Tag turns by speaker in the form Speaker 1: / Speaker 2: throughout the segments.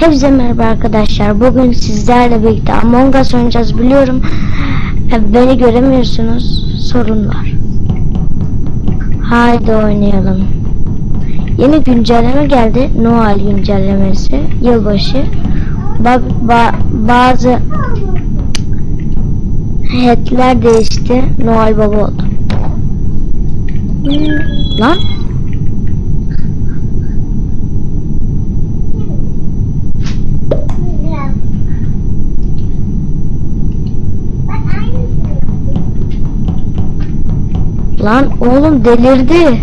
Speaker 1: Hepinize merhaba arkadaşlar. Bugün sizlerle birlikte Among Us oynayacağız biliyorum. E, Beni göremiyorsunuz. Sorun var. Haydi oynayalım. Yeni güncelleme geldi. Noel güncellemesi. Yılbaşı. Bak ba- bazı headler değişti. Noel Baba oldu. Hmm, Lan Lan oğlum delirdi.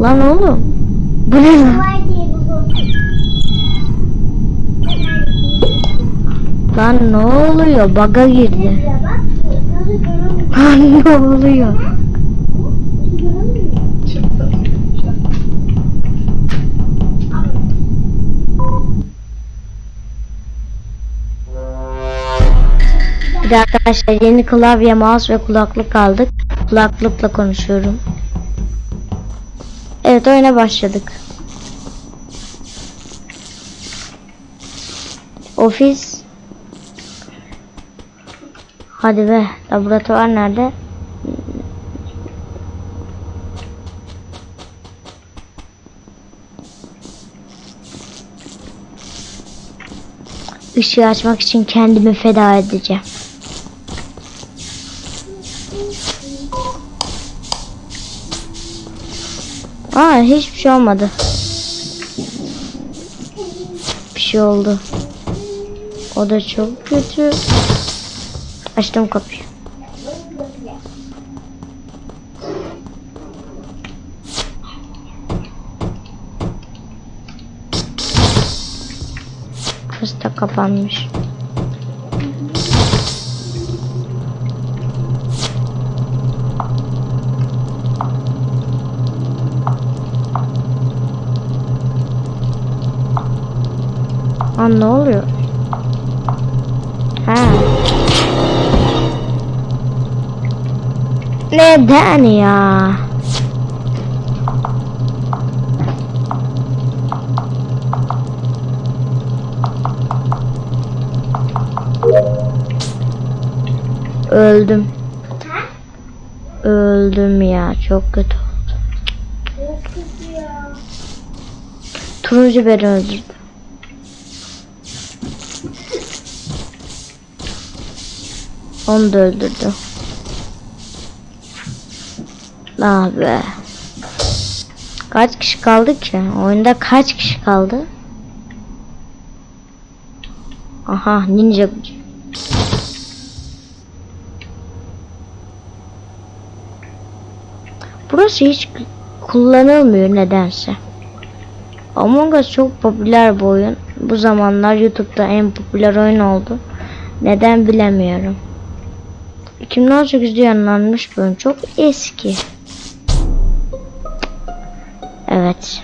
Speaker 1: Lan oğlum. Bu ne lan? Lan ne oluyor? Baga girdi. Lan ne oluyor? Bir arkadaşlar yeni klavye, mouse ve kulaklık aldık. Kulaklıkla konuşuyorum. Evet oyuna başladık. Ofis. Hadi be. Laboratuvar nerede? Işığı açmak için kendimi feda edeceğim. Aa hiçbir şey olmadı. Bir şey oldu. O da çok kötü. Açtım kapıyı. Burası da kapanmış. Lan ne oluyor? Ha. Neden ya? Öldüm. Öldüm ya çok kötü oldu. Turuncu beni öldürdü. Onu da öldürdü. La be. Kaç kişi kaldı ki? Oyunda kaç kişi kaldı? Aha ninja. Burası hiç kullanılmıyor nedense. Among Us çok popüler bir oyun. Bu zamanlar YouTube'da en popüler oyun oldu. Neden bilemiyorum. 2018'de yayınlanmış oyun. Çok eski. Evet.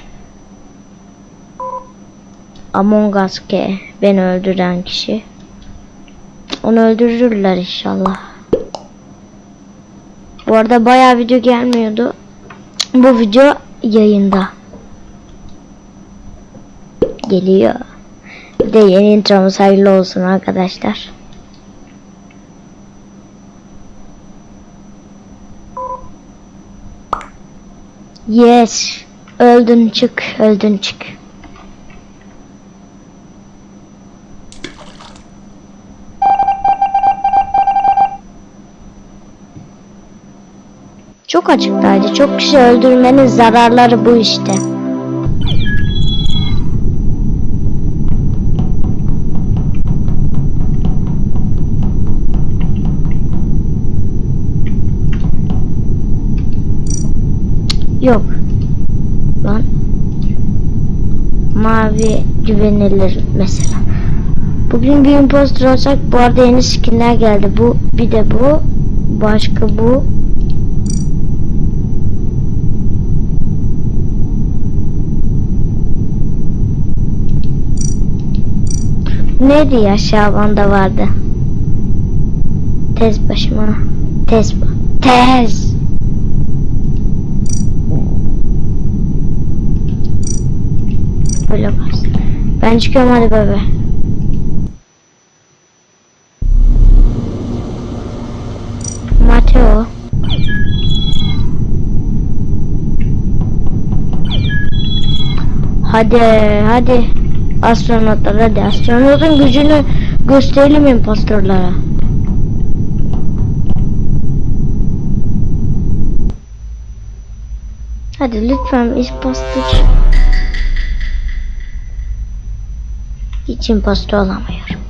Speaker 1: Among Us K. Beni öldüren kişi. Onu öldürürler inşallah. Bu arada bayağı video gelmiyordu. Bu video yayında. Geliyor. Bir de yeni intromuz hayırlı olsun arkadaşlar. Yes. Öldün çık. Öldün çık. Çok açıktaydı. Çok kişi öldürmenin zararları bu işte. Yok. Lan. Mavi güvenilir mesela. Bugün bir imposter olsak bu arada yeni skinler geldi. Bu bir de bu. Başka bu. Neydi ya Şaban'da vardı. Tez başıma. Tez. Tez. Böyle bas. Ben çıkıyorum hadi bebe. Mateo. Hadi hadi. Astronotlar hadi. Astronotun gücünü gösterelim impostorlara. Hadi lütfen impostor. Hiç impostor olamıyorum.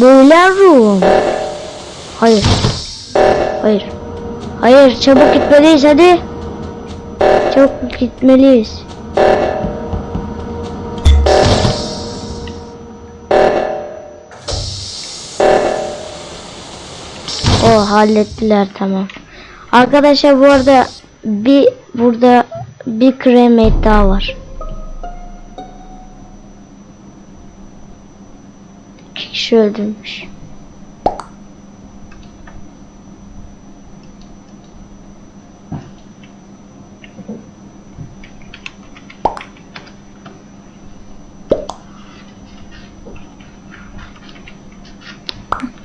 Speaker 1: Ruhum. Hayır. Hayır. Hayır çabuk gitmeliyiz hadi. Çabuk gitmeliyiz. Hallettiler tamam. Arkadaşlar bu arada bir burada bir cremate daha var. İki kişi öldürmüş.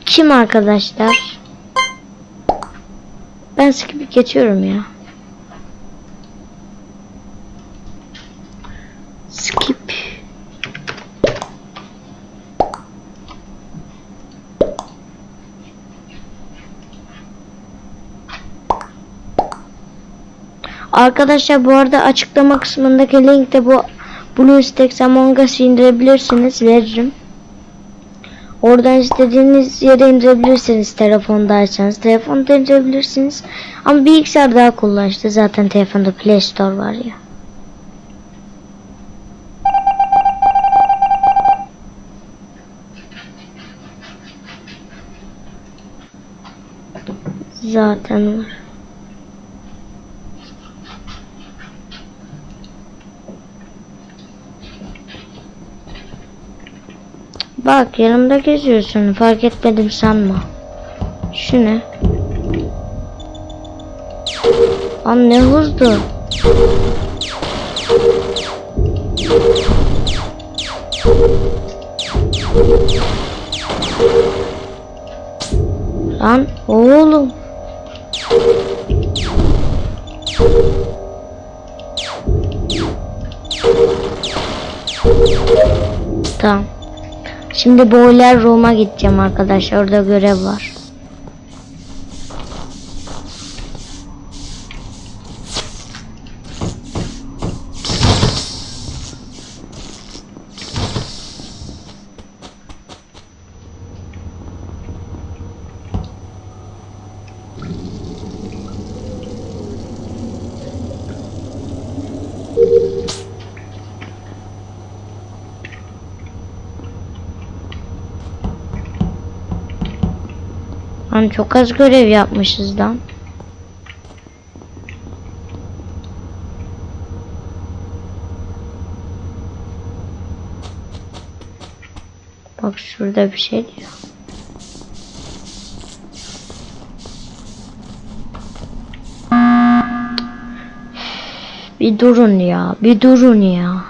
Speaker 1: Kim arkadaşlar? Geçiyorum ya. Skip. Arkadaşlar bu arada açıklama kısmındaki linkte bu BlueStacks Among Us'ı indirebilirsiniz. Veririm. Oradan istediğiniz yere indirebilirsiniz telefondaysanız. Telefonda indirebilirsiniz. Ama bilgisayar daha kullanışlı. Zaten telefonda Play Store var ya. Zaten var. Bak yanımda geziyorsun. Fark etmedim sanma. Şu ne? Lan ne hızlı. Lan oğlum. Tamam. Şimdi Boiler Room'a gideceğim arkadaşlar. Orada görev var. Lan çok az görev yapmışız lan. Bak şurada bir şey diyor. Bir durun ya, bir durun ya.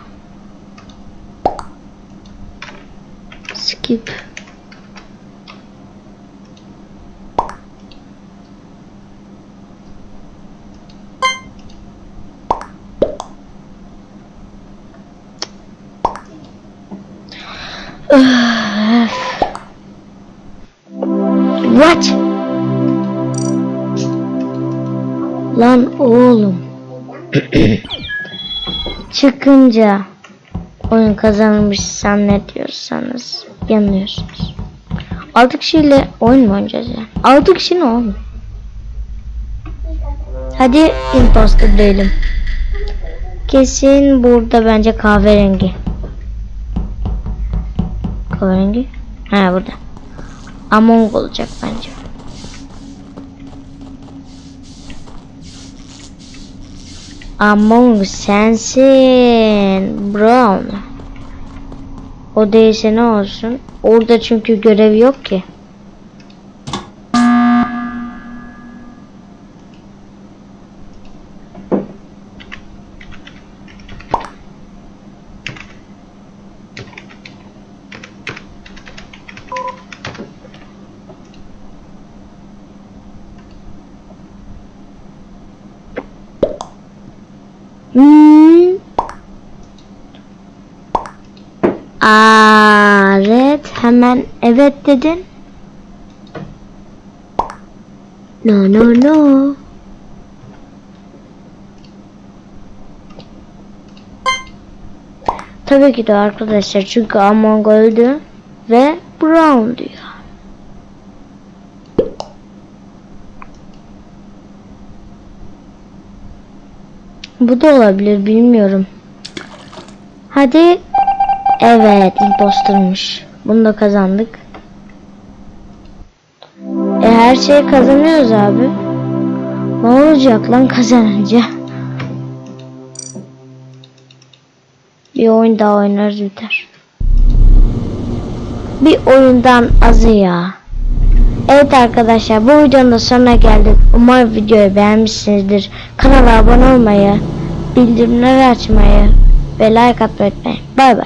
Speaker 1: Skip. What? Lan oğlum. Çıkınca oyun kazanmış zannediyorsanız yanıyorsunuz. Altı kişiyle oyun mu oynayacağız ya? Altı kişi ne oğlum? Hadi imposter değilim. Kesin burada bence kahverengi. Kahverengi. Ha burada. Among olacak bence. Among sensin. Brown. O değilse ne olsun? Orada çünkü görev yok ki. Hmm. Evet hemen evet dedin. No no no. Tabii ki de arkadaşlar çünkü Among öldü ve Brown diyor. Bu da olabilir bilmiyorum. Hadi. Evet impostermış. Bunu da kazandık. E her şeyi kazanıyoruz abi. Ne olacak lan kazanınca? Bir oyun daha oynarız biter. Bir oyundan azı ya. Evet arkadaşlar bu videonun da sonuna geldik. Umarım videoyu beğenmişsinizdir. Kanala abone olmayı, bildirimleri açmayı ve like atmayı unutmayın. Bay bay.